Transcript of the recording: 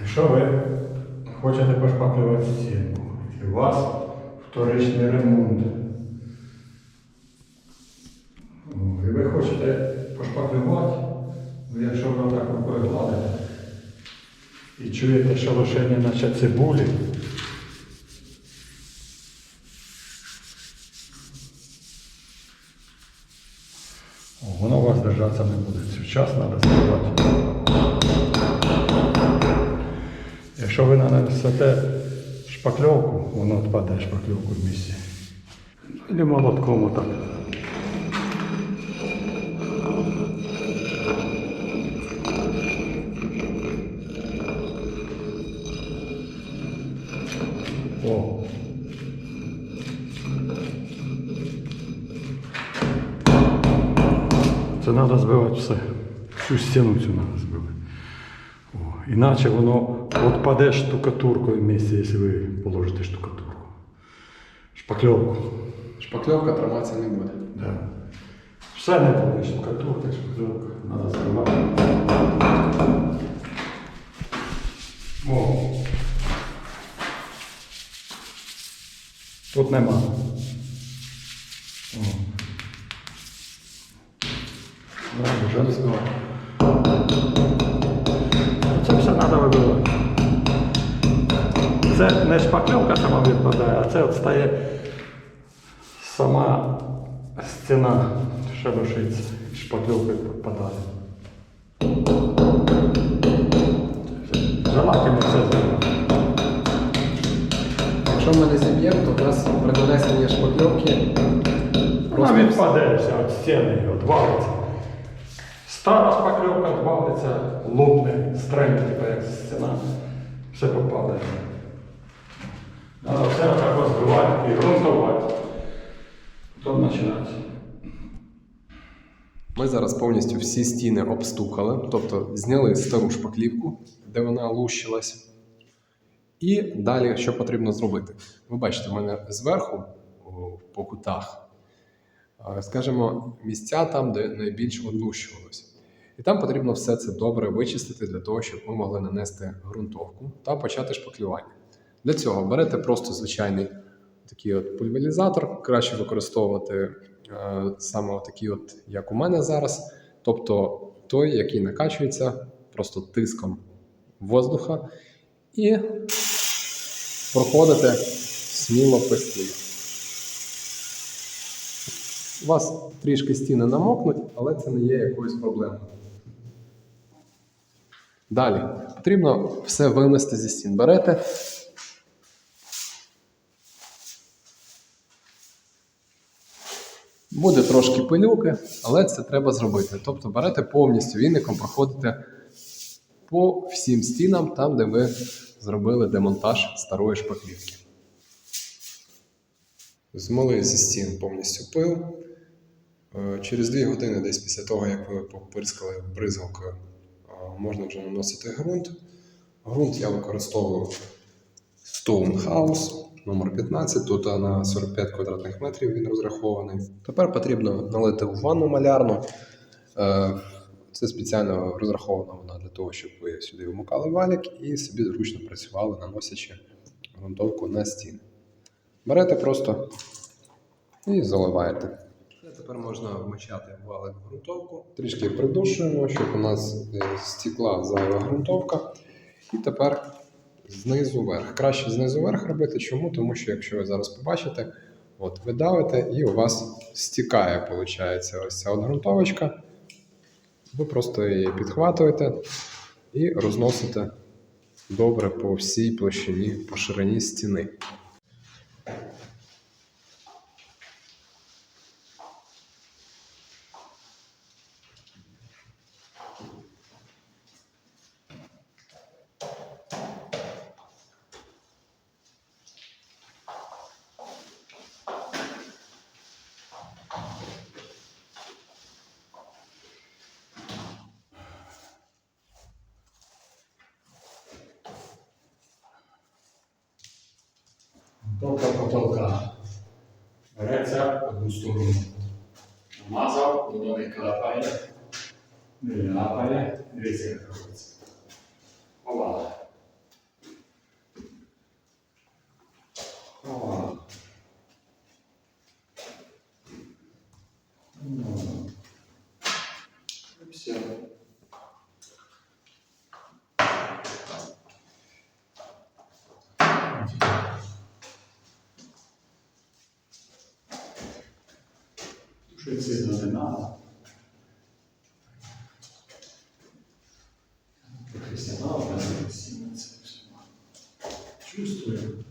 Якщо ви хочете пошпаклювати стінку, і у вас вторичний ремонт, ну, і ви хочете пошпаклювати, ну, якщо ви так рукою гладите і чуєте шелушення наче цибулі, воно у вас держатися не буде. Цю час треба скривати. Якщо ви нанесете шпакльовку, воно відпаде шпакльовку в місці. Или молотком отак. О. Це треба збивати все. Всю стіну цю треба збивати. О, Іначе воно відпаде штукатуркою в місці, якщо ви положите штукатурку. Шпакльовку. Шпакльовка триматися не буде. Да. Все не буде штукатурка, шпакльовка. Треба збивати. О. Тут нема. О. Ну, вже не збивати. Це все треба вибивати. Це не шпакльовка сама відпадає, а це от стає сама стіна шелушиться, і шпакльовка підпадає. Желательно все зробити. Якщо ми не зіб'ємо, то в нас при нанесенні шпакльовки Вона відпаде вся від стіни відвалиться. Стара шпакльовка відвалиться, лопне, стрельне, як стіна, все попадає. Треба все так розбивати і грунтувати. Потім починати. Ми зараз повністю всі стіни обстукали, тобто зняли стару шпаклівку, де вона лущилась. І далі що потрібно зробити? Ви бачите, в мене зверху по кутах, скажімо, місця там, де найбільш одлущувалось. І там потрібно все це добре вичистити для того, щоб ми могли нанести ґрунтовку та почати шпаклювання. Для цього берете просто звичайний такий от пульверізатор, краще використовувати е, саме такий, от, як у мене зараз, тобто той, який накачується просто тиском воздуха, і проходите сміло стінах. У вас трішки стіни намокнуть, але це не є якоюсь проблемою. Далі потрібно все винести зі стін. Берете Буде трошки пилюки, але це треба зробити. Тобто берете повністю віником, проходите по всім стінам, там, де ви зробили демонтаж старої шпаклівки. Змили зі стін повністю пил. Е, Через 2 години, десь після того, як ви попирскали бризгалкою, е, можна вже наносити ґрунт. Ґрунт я використовую Stonehouse номер 15. Тут е, на 45 квадратних метрів він розрахований. Тепер потрібно налити в ванну малярну. Е, Це спеціально розрахована вона для того, щоб ви сюди вмикали валік і собі зручно працювали, наносячи ґрунтовку на стіни. Берете просто і заливаєте. Тепер можна вмочати валик в ґрунтовку. Трішки придушуємо, щоб у нас е, стікла зайва ґрунтовка. І тепер знизу вверх. Краще знизу вверх робити. Чому? Тому що якщо ви зараз побачите, от ви давите і у вас стікає, виходить, ось ця грунтовочка. Ви просто її підхватуєте і розносите добре по всій площині, по ширині стіни. товка потолка. Береться одну сторону. Намазав, воно не капає, не ляпає, дивіться, як робиться. Овала. Ну, ну. Все. Не треба. Професіонал, не професійно це все. Чувствую.